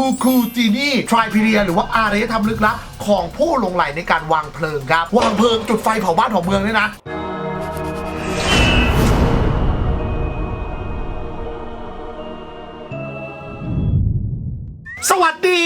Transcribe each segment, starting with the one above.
คูคูจีนี่ทริพีเรียหรือว่าอารยธรรมลึกลับของผู้หลงไหลในการวางเพลิงครับ วางเพลิงจุดไฟเผาบ้านเผาเมืองเนี่ยนะ สวัสดี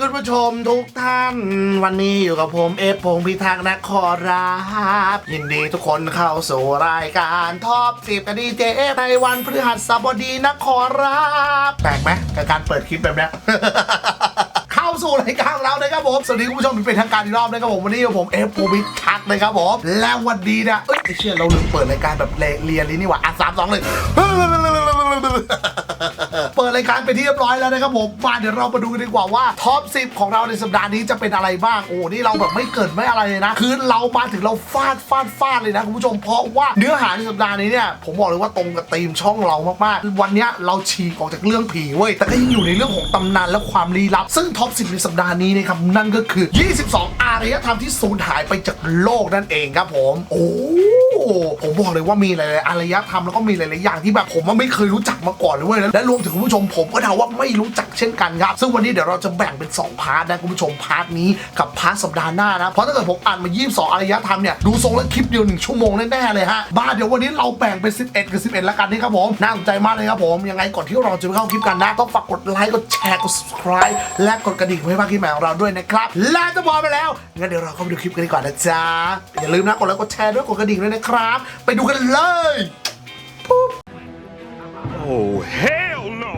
คุณผู้ชมทุกท่าน วันนี้อยู่กับผมเอฟพงพิทักษ์นครรับยินดีทุกคนเข้าสู่รายการท็อปสิบกันดีเจเอฟในวันพฤหัสบดีนครรับแปลกไหมกับการเปิดคลิปแบบเนี้ย สู่รายการของเรานะครับผม สวัสดีคุณผู้ชมเป็นทางการอีกรอบนะครับผม วันนี้กับผมเอฟพงษ์พิทักนะครับผม และวันนี้เนี่ยเอ้ยไม่เชื่อเราลืมเปิดรายการแบบเรียนลิ้นนี่หว่าอะสามสองเลยเปิดรายการไปที่เรียบร้อยแล้วนะครับผมมาเดี๋ยวเรามาดูกันดีกว่าว่าท็อป 10 ของเราในสัปดาห์นี้จะเป็นอะไรบ้างโอ้นี่เราแบบไม่เกิดไม่อะไรเลยนะ คือเรามาถึงเราฟาดฟาดฟาดเลยนะคุณผู้ชมเพราะว่าเนื้อหาในสัปดาห์นี้เนี่ยผมบอกเลยว่าตรงกับธีมช่องเรามากๆวันนี้เราฉีกออกจากเรื่องผีเว้ยแต่ก็ยังอยู่ในเรื่องของตำนานและความลี้ลับ ซึ่งท็อป 10ในสัปดาห์นี้นะครับนั่นก็คือ 22 อารยธรรมที่สูญหายไปจากโลกนั่นเองครับผม โอ้ โอ้ผมบอกเลยว่ามีหลายๆอารยธรรมแล้วก็มีหลายๆอย่างที่แบบผมว่าไม่เคยรู้จักมาก่อนเลยเว้ยและรวมถึงคุณผู้ชมผมก็เดาว่าไม่รู้จักเช่นกันครับ ซึ่งวันนี้เดี๋ยวเราจะแบ่งเป็น 2 พาร์ทนะคุณผู้ชมพาร์ทนี้กับพาร์ทสัปดาห์หน้านะเพราะถ้าเกิดผมอ่านมา 22 อารยธรรมเนี่ยดูทรงแล้วคลิปเดียวหนึ่งชั่วโมงแน่ๆเลยฮะบ้าเดี๋ยววันนี้เราแบ่งเป็น 11 กับ 11 แล้วกันนี่ครับผมน่าสนใจมากเลยครับผมยังไงก่อนที่เราจะไปเข้าคลิปกันนะต้องฝากกดไลค์กดแชร์กด subscribe และกดกระดิ่งเพื่อให้พลาดคลิปใหม่ของเราด้วยนะครับและจะบอกไปแล้วงั้นเดี๋ยวเราเข้าไปดูคลิปกันดีกว่านะจ๊ะอย่าลืมนะกดไลค์กดแชร์ด้วยกดกระดิ่งด้วยนะครับไปดูกันเลย Oh, hell no!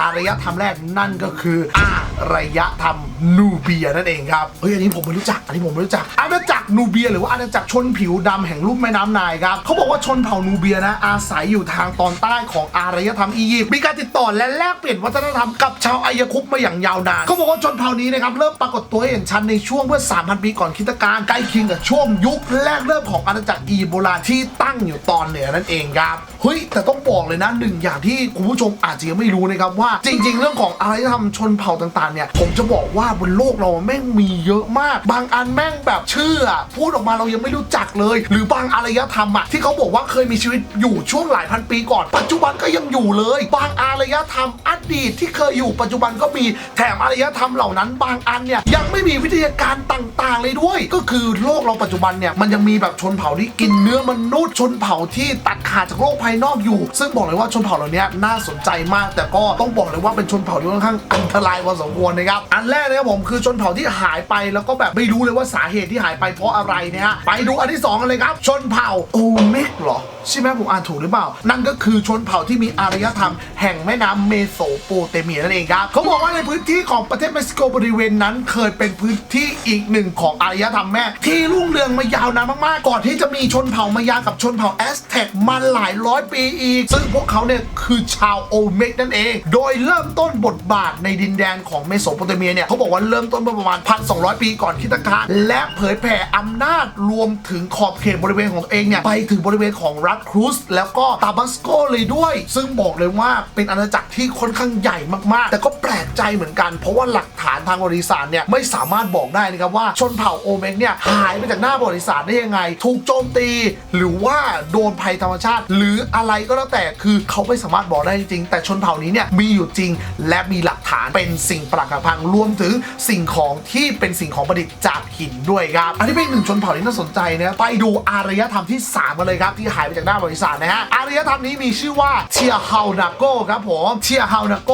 อารยธรรมแรกนั่นก็คืออารยธรรมนูเบียนั่นเองครับ เฮ้ยอันนี้ผมไม่รู้จัก อันนี้ผมไม่รู้จักอาณาจักรนูเบีย หรือว่าอาณาจักรชนผิวดำแห่งลุ่มแม่น้ำไนายครับเขาบอกว่าชนเผ่านูเบียนะอาศัยอยู่ทางตอนใต้ของอารยธรรมอียิปต์มีการติดต่อและแลกเปลี่ยนวัฒนธรรมกับชาวอายคุปมาอย่างยาวนานเขาบอกว่าชนเผ่านี้นะครับเริ่มปรากฏตัวเห็นชัดในช่วงเมื่อ 3,000 ปีก่อนคริสตกาลใกล้เคียงกับช่วงยุคแรกเริ่มของอาณาจักรอียิปต์โบราณที่ตั้งอยู่ตอนเหนือนั่นเองครับเฮ้ยแต่ต้องบอกเลยนะหนึ่งอย่างที่คุณผู้ชมอาจจะยังไม่รู้นะครับว่าจริง ๆ เรื่องของอารยธรรมชนเผ่าต่างๆเนี่ยผมจะบอกว่าบนโลกเราแม่งมีเยอะมาก บางอันแม่งแบบชื่ออะพูดออกมาเรายังไม่รู้จักเลย หรือบางอารยธรรมอะที่เขาบอกว่าเคยมีชีวิตอยู่ช่วงหลายพันปีก่อน ปัจจุบันก็ยังอยู่เลย บางอารยธรรมอดีตที่เคยอยู่ปัจจุบันก็มีแถมอารยธรรมเหล่านั้น บางอันเนี่ยยังไม่มีวิทยาการต่างๆ เลยด้วย ก็คือโลกเราปัจจุบันเนี่ยมันยังมีแบบชนเผ่าที่กินเนื้อมนุษย์ชนเผ่าที่ตัดขาดจากโลกภายนอกอยู่ ซึ่งบอกเลยว่าชนเผ่าเหล่านี้น่าสนใจมาก แต่ก็ต้องบอกเลยว่าเป็นชนเผ่าที่ค่อนข้างอันตรายพอสมควรนะครับอันแรกนะครับผมคือชนเผ่าที่หายไปแล้วก็แบบไม่รู้เลยว่าสาเหตุที่หายไปเพราะอะไรนี่ยฮะไปดูอันที่สองกันเลยครับ ชนเผ่าโอเมกเหรอใช่ไหมผมอ่านถูกหรือเปล่า นั่นก็คือชนเผ่าที่มีอารยธรรมแห่งแม่น้ำเมโสโปเตเมียนั่นเองครับเขาบอกว่าในพื้นที่ของประเทศเม็กซิโกบริเวณนั้น เคยเป็นพื้นที่อีกหนึ่งของอารยธรรมแม่ ที่รุ่งเรืองมายาวนานมากๆ ก่อนที่จะมีชนเผ่ามายากับชนเผ่าแอสแท็กมาหลายร้อยปีอีก ซึ่งพวกเขาเนี่ยคือชาวโอเมกนั่นเอง โดยเริ่มต้นบทบาทในดินแดนของเมโสโปเตเมียเนี่ยเขาบอกว่าเริ่มต้นเมื่อประมาณ 1,200 ปีก่อนคริสตกาและเผยแผ่อำนาจรวมถึงขอบเขตบริเวณของตัวเองเนี่ย ไปถึงบริเวณของรัฐครูซแล้วก็ตาบัสโกเลยด้วย ซึ่งบอกเลยว่าเป็นอาณาจักรที่ค่อนข้างใหญ่มากๆ แต่ก็แปลกใจเหมือนกัน เพราะว่าหลักฐานทางประวัติศาสตร์เนี่ยไม่สามารถบอกได้นะครับว่าชนเผ่าโอเมกเนี่ยหายไปจากหน้าประวัติศาสตร์ได้ยังไง ถูกโจมตี หรือว่าโดนภัยธรรมชาติ หรืออะไรก็แล้วแต่คือเขาไม่สามารถบอกได้จริงๆแต่ชนเผ่านี้เนี่ยมีอยู่จริง และมีหลักฐานเป็นสิ่งปรักหักพังรวมถึงสิ่งของที่เป็นสิ่งของประดิษฐ์จากหินด้วยครับอันนี้เป็นอีกหนึ่งชนเผ่าที่น่าสนใจนะไปดูอารยธรรมที่ 3 กันเลยครับ ที่หายไปจากหน้าบริษัทนะฮะอารยธรรมนี้มีชื่อว่าเทียฮาวนาโกครับผมเทียฮาวนาโก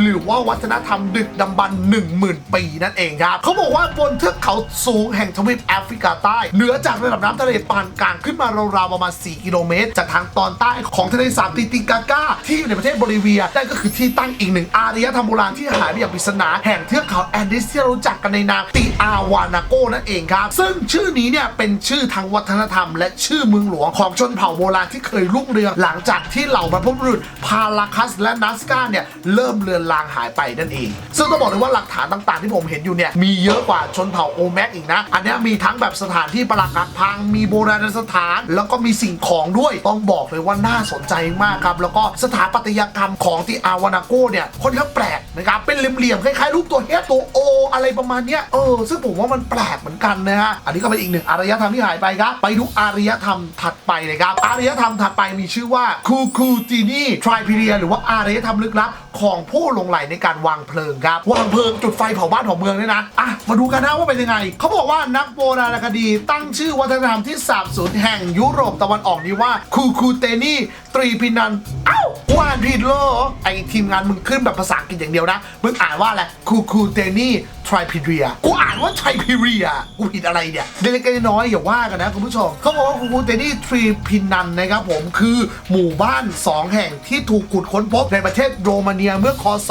หรือว่าวัฒนธรรมดึกดำบรรพ์10,000ปีนั่นเองครับเขาบอกว่าบนเทือกเขาสูงแห่งทวีปแอฟริกาใต้ เหนือจากระดับน้ำทะเลปานกลางขึ้นมาราวๆประมาณ 4 กิโลเมตร จากทางตอนใต้ของทะเลสาบติติกาก้า ที่อยู่ในประเทศโบลิเวียนั่นก็คือที่ตั้งอีกหนึ่งอารยธรรมโบราณที่หายไปอย่างปริศนาแห่งเทือกเขาแอนดิสที่เรารู้จักกันในนามติอาวานาโกนั่นเองครับซึ่งชื่อนี้เนี่ยเป็นชื่อทางวัฒนธรรม และชื่อเมืองหลวงของชนเผ่าโบราณที่เคยรุ่งเรืองหลังจากที่เหล่าบรรพบุรุษพาราคัสและนัสกาเนี่ยเริ่มเลือนลางหายไปนั่นเอง ซึ่งต้องบอกเลยว่าหลักฐานต่างๆ ที่ผมเห็นอยู่เนี่ยมีเยอะกว่าชนเผ่าโอแมกอีกนะ อันนี้มีทั้งแบบสถานที่ปรักหักพัง มีโบราณสถาน แล้วก็มีสิ่งของด้วยต้องบอกเลยว่าน่าสนใจมากครับ แล้วก็สถาปัตยกรรมของที่อาวานาโกเนี่ยค่อนข้างแปลกนะครับเป็นเหลี่ยมๆคล้ายๆรูปตัวเฮตัวโอ อะไรประมาณเนี้ยเออซึ่งผมว่ามันแปลกเหมือนกันนะฮะอันนี้ก็เป็นอีกหนึ่งอารยธรรมที่หายไปครับไปดูอารยธรรมถัดไปเลยครับอารยธรรมถัดไปมีชื่อว่าคูคูตินีทริพีเรียหรือว่าอารยธรรมลึกลับของผู้ลงไหลในการวางเพลิงครับวางเพลิงจุดไฟเผาบ้านเผาเมืองเนี่ยนะอะมาดูกันนะว่าเป็นยังไงเขาบอกว่านักโบราณคดีตั้งชื่อวัฒนธรรมที่สาบสูญแห่งยุโรปตะวันออกนี้ว่าคูคูเตนี่ตรีพินันเอ้ากูอ่านผิดเหรอไอทีมงานมึงขึ้นแบบภาษาอังกฤษอย่างเดียวนะมึงอ่านว่าอะไรคูคูเตนี่ ทริพีเรียกูอ่านว่าไทพีเรียกูผิดอะไรเนี่ยเล็กๆน้อยๆอย่าว่ากันนะคุณผู้ชมเขาบอกว่าคูคูเตนี่ทรีพินันนะครับผมคือหมู่บ้าน 2 แห่งที่ถูกขุดค้นพบในประเทศโรมาเนียเมื่อคศ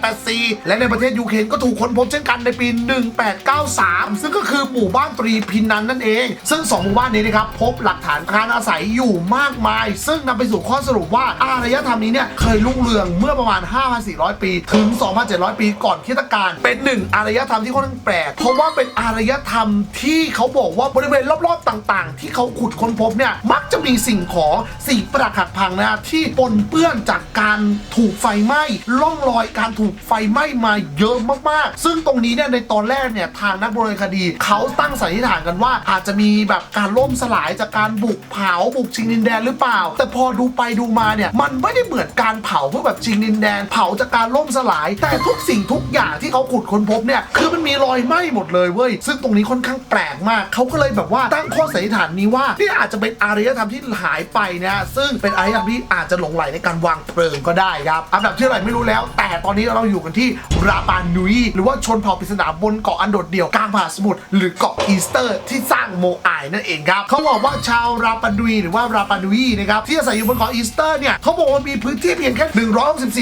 1884 และในประเทศยูเครนก็ถูกค้นพบเช่นกันในปี 1893 ซึ่งก็คือหมู่บ้านตรีพินันนั่นเอง ซึ่ง 2 หมู่บ้านนี้นะครับพบหลักฐานการอาศัยอยู่มากมาย ซึ่งนำไปสู่ข้อสรุปว่าอารยธรรมนี้เนี่ยเคยรุ่งเรืองเมื่อประมาณ 5,400 ปี ถึง 2,700 ปีก่อนคริสตกาลเป็นหนึ่งอาารยธรรมที่ค่อนข้างแปลก เพราะว่าเป็นอารยธรรมที่เขาบอกว่าบริเวณรอบๆต่างๆ ที่เขาขุดค้นพบเนี่ยมักจะมีสิ่งของสิ่งประดักหักพังนะที่ปนเปื้อนจากการถูกไฟไหม้ร่องรอยการถูกไฟไหม้มาเยอะมากๆ ซึ่งตรงนี้เนี่ยในตอนแรกเนี่ยทางนักโบราณคดีเขาตั้งสันนิษฐานกันว่า อาจจะมีแบบการล่มสลายจากการบุกเผาบุกชิงดินแดนหรือเปล่า แต่พอดูไปดูมาเนี่ยมันไม่ได้เหมือนการเผาเพื่อแบบชิงดินแดน เผาจากการล่มสลาย แต่ทุกสิ่งทุกอย่างที่เขาขุดค้นพบเนี่ยคือมันมีรอยไหม้หมดเลยเว้ยซึ่งตรงนี้ค่อนข้างแปลกมากเขาก็เลยแบบว่าตั้งข้อสันนิษฐานนี้ว่านี่อาจจะเป็นอารยธรรมที่หายไปนะซึ่งเป็นอารยธรรมที่อาจจะหลงไหลในการวางเพลิงก็ได้ครับอันดับที่อะไหรไม่รู้แล้ว แต่ตอนนี้เราอยู่กันที่ราปานุยหรือว่าชนเผ่าปริศนาบนเกาะอันโดดเดี่ยวกลางมหาสมุทรหรือเกาะอีสเตอร์ที่สร้างโมอายนั่นเองครับเขาบอกว่าชาวราปานุยหรือว่าราปานุยนะครับที่อาศัยอยู่บนเกาะอีสเตอร์เนี่ยเขาบอกว่ามีพื้นที่เพียงแค่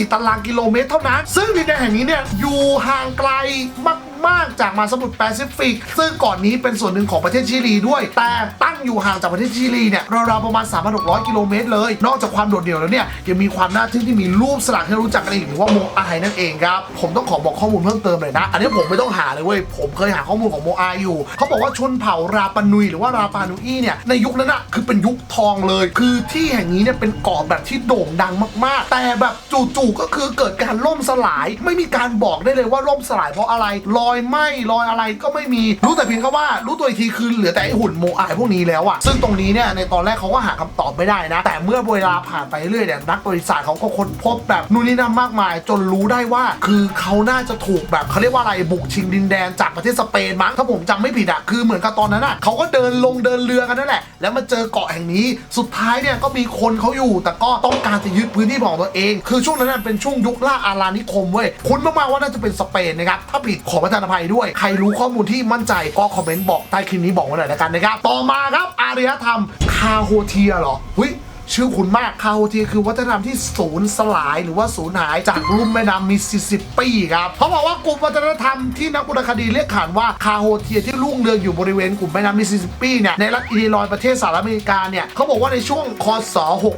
164ตารางกิโลเมตรเท่านั้น ซึ่งดินแดนแห่งนี้เนี่ยอยู่ห่างไกล Mac. มากมากจากมาสมุทรแปซิฟิก ซึ่งก่อนนี้เป็นส่วนหนึ่งของประเทศชิลีด้วย แต่ตั้งอยู่ห่างจากประเทศชิลีเนี่ยราวๆประมาณ 3,600 กิโลเมตรเลย นอกจากความโดดเดี่ยวแล้วเนี่ยยังมีความน่าทึ่งที่มีรูปสลักให้รู้จักกันอีกหรือว่าโมอายนั่นเองครับผมต้องขอบอกข้อมูลเพิ่มเติมเลยนะ อันนี้ผมไม่ต้องหาเลยเว้ยผมเคยหาข้อมูลของโมอาอยู่เขาบอกว่าชนเผ่าราปานุยหรือว่าราปานุอีเนี่ยในยุคนั้นอะคือเป็นยุคทองเลย คือที่แห่งนี้เนี่ยเป็นเกาะแบบที่โด่งดังมาก ๆ แต่แบบจู่ๆก็คือเกิดการล่มสลาย ไม่มีการบอกได้เลยว่าล่มสลายเพราะอะไรรอยอยไหม้รอยอะไรก็ไม่มีรู้แต่เพียงแค่ว่ารู้ตัวอีกทีคือเหลือแต่ไอหุ่นโมอายพวกนี้แล้วอะซึ่งตรงนี้เนี่ยในตอนแรกเขาก็หาคำตอบไม่ได้นะ แต่เมื่อเวลาผ่านไปเรื่อยเนี่ยนักประวัติศาสตร์เขาก็ค้นพบแบบนู่นนี่นั่นมากมาย จนรู้ได้ว่า คือเขาน่าจะถูกแบบเขาเรียกว่าอะไรบุกชิงดินแดนจากประเทศสเปนมั้งถ้าผมจำไม่ผิดอะคือเหมือนกับตอนนั้นอะเขาก็เดินลงเดินเรือกันนั่นแหละ แล้วมาเจอเกาะแห่งนี้ สุดท้ายเนี่ยก็มีคนเขาอยู่ แต่ก็ต้องการจะยึดพื้นที่ของตัวเอง คือช่วงนั้นเป็นช่วงยุคล่าอารานิคมเว้ยคุณมากๆว่าน่าจะเป็นสเปนนะครับ ถ้าผิดขอประทานอภัยด้วย ใครรู้ข้อมูลที่มั่นใจก็คอมเมนต์บอกใต้คลิปนี้บอกมาหน่อยละกันนะครับ ต่อมาครับอารยธรรมคาโฮเทียเหรอหุ้ย ชื่อคุณมากคาโฮเทียคือวัฒนธรรมที่สูญสลายหรือว่าสูญหายจากลุ่มแม่น้ำมิสซิสซิปปีครับเขาบอกว่ากลุ่มวัฒนธรรมที่นักวรรณคดีเรียกขานว่าคาโฮเทียที่รุ่งเรืองอยู่บริเวณกลุ่มแม่น้ำมิสซิสซิปปีเนี่ยในรัฐอิลลินอยประเทศสหรัฐอเมริกาเนี่ยเขาบอกว่าในช่วงคศ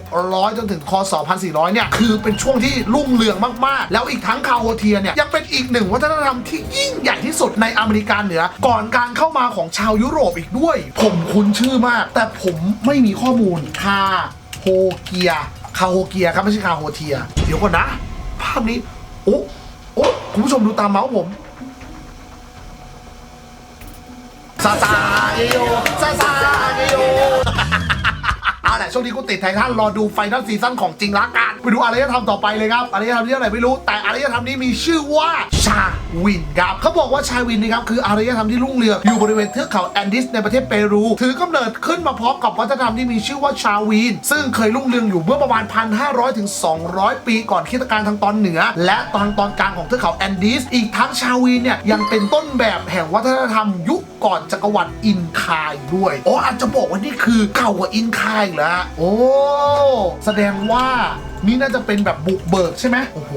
600 จนถึงคศ 1400 เนี่ยคือเป็นช่วงที่รุ่งเรืองมากๆ แล้วอีกทั้งคาโฮเทียเนี่ยยังเป็นอีกหนึ่งวัฒนธรรมที่ยิ่งใหญ่ที่สุดในอเมริกาเหนือก่อนการเข้ามาของชาวยุโรปอีกด้วย ผมคุ้นชื่อมาก แต่ผมไม่มีข้อมูลคา โฮเกียคาโฮเกียครับไม่ใช่คาโฮเทีย เดี๋ยวก่อนนะ ภาพนี้ โอ้โอ้คุณผู้ชมดูตามเมาส์ผมซาซาเอโยซาซาเออ แหละช่วงนี้กูติดไททันรอดูไฟนอลซีซั่นของจริงละกันไปดูอารยธรรมต่อไปเลยครับอารยธรรมที่อะไรไม่รู้ แต่อารยธรรมนี้มีชื่อว่าชาวินครับเขาบอกว่าชาวินนะครับคืออารยธรรมที่รุ่งเรืองอยู่บริเวณเทือกเขาแอนดิสในประเทศเปรู ถือกำเนิดขึ้นมาพร้อมกับวัฒนธรรมที่มีชื่อว่าชาวิน ซึ่งเคยรุ่งเรืองอยู่เมื่อประมาณ 1,500ถึง200 ปีก่อนคริสตกาลทางตอนเหนือ และทางตอนกลางของเทือกเขาแอนดิส อีกทั้งชาวินเนี่ยยังเป็นต้นแบบแห่งวัฒนธรรมยุค ก่อนจักรวรรดิอินคาอีกด้วยอ๋ออาจจะบอกว่านี่คือเก่ากว่าอินคาอีกแล้วโอ้ แสดงว่านี่น่าจะเป็นแบบบุกเบิกใช่ไหมโอ้โห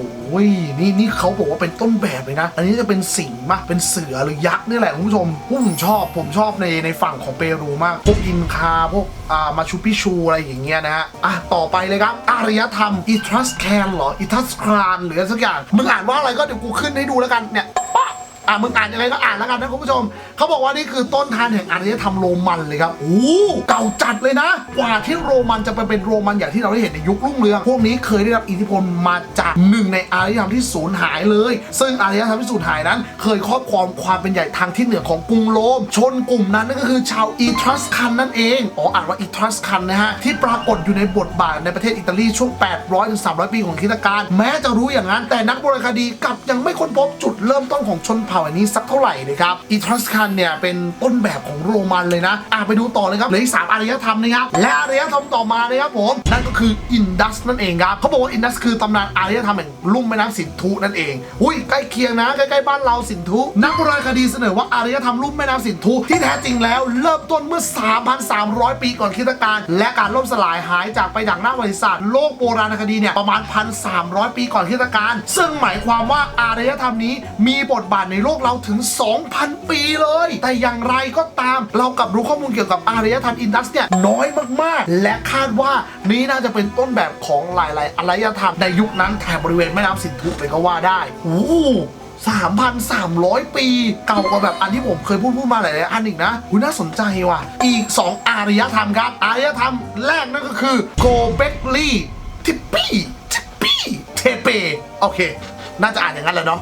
นี่นี่เขาบอกว่าเป็นต้นแบบเลยนะ อันนี้จะเป็นสิงห์มะเป็นเสือหรือยักษ์นี่แหละคุณผู้ชมผมชอบ ผมชอบในในฝั่งของเปรูมาก พวกอินคา พวกอ่ามาชูปิชูอะไรอย่างเงี้ยนะฮะ อะ ต่อไปเลยครับ อารยธรรมอิทรัสแคนเหรอ อิทัสครานหรืออะไรสักอย่าง มึงอ่านว่าอะไรก็เดี๋ยวกูขึ้นให้ดูแล้วกันเนี่ยปะ อะมึงอ่านยังไงก็อ่านแล้วกันนะคุณผู้ชมเขาบอกว่านี่คือต้นทานแห่งอารยธรรมโรมันเลยครับโอ้โหเก่าจัดเลยนะ กว่าที่โรมันจะไปเป็นโรมันอย่างที่เราได้เห็นในยุครุ่งเรืองพวกนี้เคยได้รับอิทธิพลมาจากหนึ่งในอารยธรรมที่สูญหายเลย ซึ่งอารยธรรมที่สูญหายนั้น เคยครอบครองความเป็นใหญ่ทางที่เหนือของกรุงโรม ชนกลุ่มนั้นนั่นก็คือชาวอีทรัสคันนั่นเองอ๋ออ่านว่าอีทรัสคันนะฮะที่ปรากฏอยู่ในบทบาทในประเทศอิตาลีช่วง 800ถึง300 ปีของคริสตกาลแม้จะรู้อย่างนั้นแต่นักโบราณคดีกลับยังไม่ค้นพบจุดเริ่มต้นของชนเผ่าอันนี้สักเท่าไหร่เลยครับอีทรัสคันเนี่ยเป็นต้นแบบของโรมันเลยนะอะไปดูต่อเลยครับเหลืออีกสามอารยธรรมนะครับและอารยธรรมต่อมานะครับผมนั่นก็คืออินดัสนั่นเองครับเขาบอกว่าอินดัสคือตำนานอารยธรรมแห่งลุ่มแม่น้ำสินธุนั่นเองอุ้ยใกล้เคียงนะใกล้ๆบ้านเราสินธุนักโบราณคดีเสนอว่าอารยธรรมลุ่มแม่น้ำสินธุที่แท้จริงแล้วเริ่มต้นเมื่อ 3,300 ปีก่อนคริสตกาลและการล่มสลายหายจากไปดังหน้าประวัติศาสตร์โลกโบราณคดีเนี่ยประมาณ 1,300 ปีก่อนคริสตกาลซึ่งหมายความว่าอารยธรรมนี้มีบทบาทในโลโลกเราถึง 2,000 ปีเลย แต่อย่างไรก็ตาม เรากับรู้ข้อมูลเกี่ยวกับอารยธรรมอินดัสเนี่ยน้อยมากๆ และคาดว่านี้น่าจะเป็นต้นแบบของหลายๆอารยธรรมในยุคนั้นแถบบริเวณแม่น้ำสินธุเลยก็ว่าได้โอ้โห3,300 ปี เก่ากว่าแบบอันที่ผมเคยพูดพูดมาหลายๆอันอีกนะอุยน่าสนใจว่ะ อีก 2 อารยธรรมครับ อารยธรรมแรกนั่นก็คือโกเบกลีทิปปี้ทิปปี้เทเปโอเค น่าจะอ่านอย่างนั้นแหละเนาะ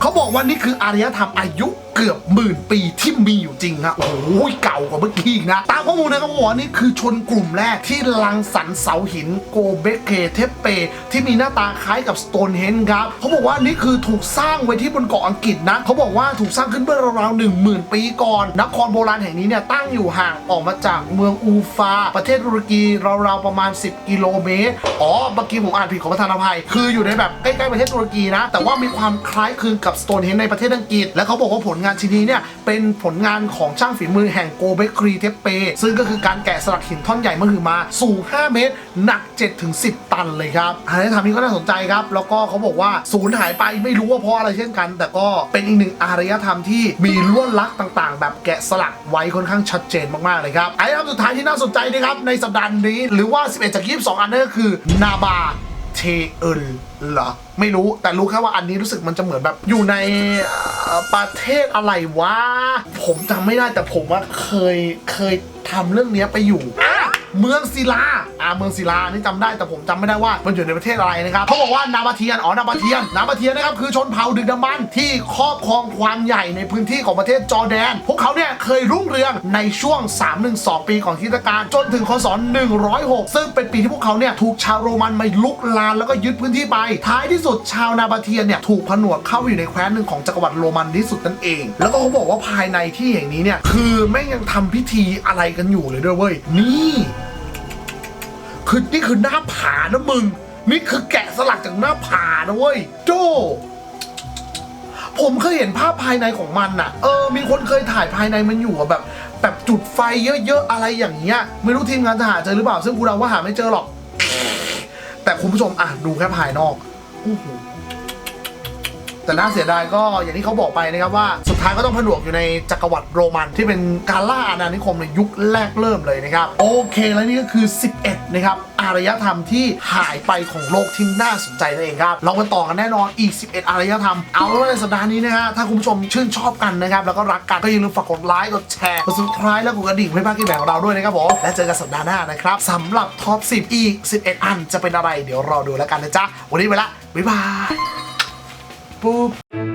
เขาบอกว่านี่คืออารยธรรมอายุ เกือบหมื่นปีที่มีอยู่จริงฮะโอ้โหเก่ากว่าเมื่อกี้อีกนะ ตามข้อมูลนะครับเขาบอกว่านี่คือชนกลุ่มแรกที่ลังสรรค์เสาหินโกเบเคเทปเป ที่มีหน้าตาคล้ายกับสโตนเฮนครับเขาบอกว่านี่คือถูกสร้างไว้ที่บนเกาะอังกฤษนะเขาบอกว่าถูกสร้างขึ้นเมื่อราวๆหนึ่งหมื่นปีก่อน นครโบราณแห่งนี้เนี่ยตั้งอยู่ห่างออกมาจากเมืองอูฟา ประเทศตุรกีราวๆประมาณ 10 กิโลเมตรอ๋อเมื่อกี้ผมอ่านผิดขอประทานอภัย คืออยู่ในแบบใกล้ๆประเทศตุรกีนะ แต่ว่ามีความคล้ายคลึงกับสโตนเฮนในประเทศอังกฤษและเขาบอกว่าผลงานชิ้นนี้เนี่ยเป็นผลงานของช่างฝีมือแห่งโกเบครีเทปเป ซึ่งก็คือการแกะสลักหินท่อนใหญ่มหึมาสูง 5 เมตร หนัก 7-10 ตันเลยครับอันนี้ทำนี้ก็น่าสนใจครับ แล้วก็เขาบอกว่าสูญหายไปไม่รู้ว่าเพราะอะไรเช่นกัน แต่ก็เป็นอีกหนึ่งอารยธรรมที่มีลวดลักษณ์ต่างๆ แบบแกะสลักไว้ค่อนข้างชัดเจนมากๆเลยครับอารยธรรมสุดท้ายที่น่าสนใจนะครับในสัปดาห์นี้ หรือว่า 11 จาก 22 อันนั่นก็คือนาบาเทเอิลเหรอไม่รู้แต่รู้แค่ว่าอันนี้รู้สึกมันจะเหมือนแบบอยู่ใน ประเทศอะไรวะ ผมจำไม่ได้แต่ผมว่าเคยเคยทำเรื่องนี้ไปอยู่ เมืองศิลา อาเมืองศิลานี่จำได้แต่ผมจำไม่ได้ว่ามันอยู่ในประเทศอะไรนะครับเขาบอกว่านาบาเทียนอ๋อนาบาเทียนนาบาเทียนนะครับคือชนเผ่าดึกดำบรรพ์ที่ครอบครองความใหญ่ในพื้นที่ของประเทศจอร์แดน พวกเขาเนี่ยเคยรุ่งเรืองในช่วง 312 ปีของคิตกาลจนถึงคศ106 ซึ่งเป็นปีที่พวกเขาเนี่ยถูกชาวโรมันมาลุกลานแล้วก็ยึดพื้นที่ไปท้ายที่สุดชาวนาบาเทียนเนี่ยถูกผนวกเข้าอยู่ในแคว้นหนึ่งของจักรวรรดิโรมันที่สุดนั่นเอง แล้วก็เขาบอกว่าภายในที่แห่งนี้เนี่ยคือแม่งยังทำพิธีอะไรกันอยู่เลยด้วยเว้ยนี่ คือนี่คือหน้าผานะมึง นี่คือแกะสลักจากหน้าผานะเว้ย โจ ผมเคยเห็นภาพภายในของมันน่ะ เออ มีคนเคยถ่ายภายในมันอยู่อะแบบ แบบจุดไฟเยอะๆอะไรอย่างเงี้ย ไม่รู้ทีมงานจะหาเจอหรือเปล่า ซึ่งกูเดาว่าหาไม่เจอหรอก แต่คุณผู้ชมอะดูแค่ภายนอกโอ้โห แต่น่าเสียดายก็อย่างที่เขาบอกไปนะครับว่าสุดท้ายก็ต้องผนวกอยู่ในจักรวรรดิโรมันที่เป็นการล่าอาณานิคมในยุคแรกเริ่มเลยนะครับโอเคแล้วนี่ก็คือ 11 นะครับอารยธรรมที่หายไปของโลกที่น่าสนใจนั่นเองครับเราไปต่อกันแน่นอนอีก 11 อารยธรรม เอาเป็นว่าในสัปดาห์นี้นะฮะถ้าคุณผู้ชมชื่นชอบกันนะครับแล้วก็รักกันก็อย่าลืมฝากกดไลค์กดแชร์กด subscribe แล้วกดกระดิ่งเพื่อไม่พลาดคลิปใหม่ของเราด้วยนะครับผมและเจอกันสัปดาห์หน้านะครับสำหรับท็อป10 อีก 11 อันจะเป็นอะไร เดี๋ยวรอดูแล้วกันนะจ๊ะวันนี้ไปละบ๊ายบาย ปุ๊บ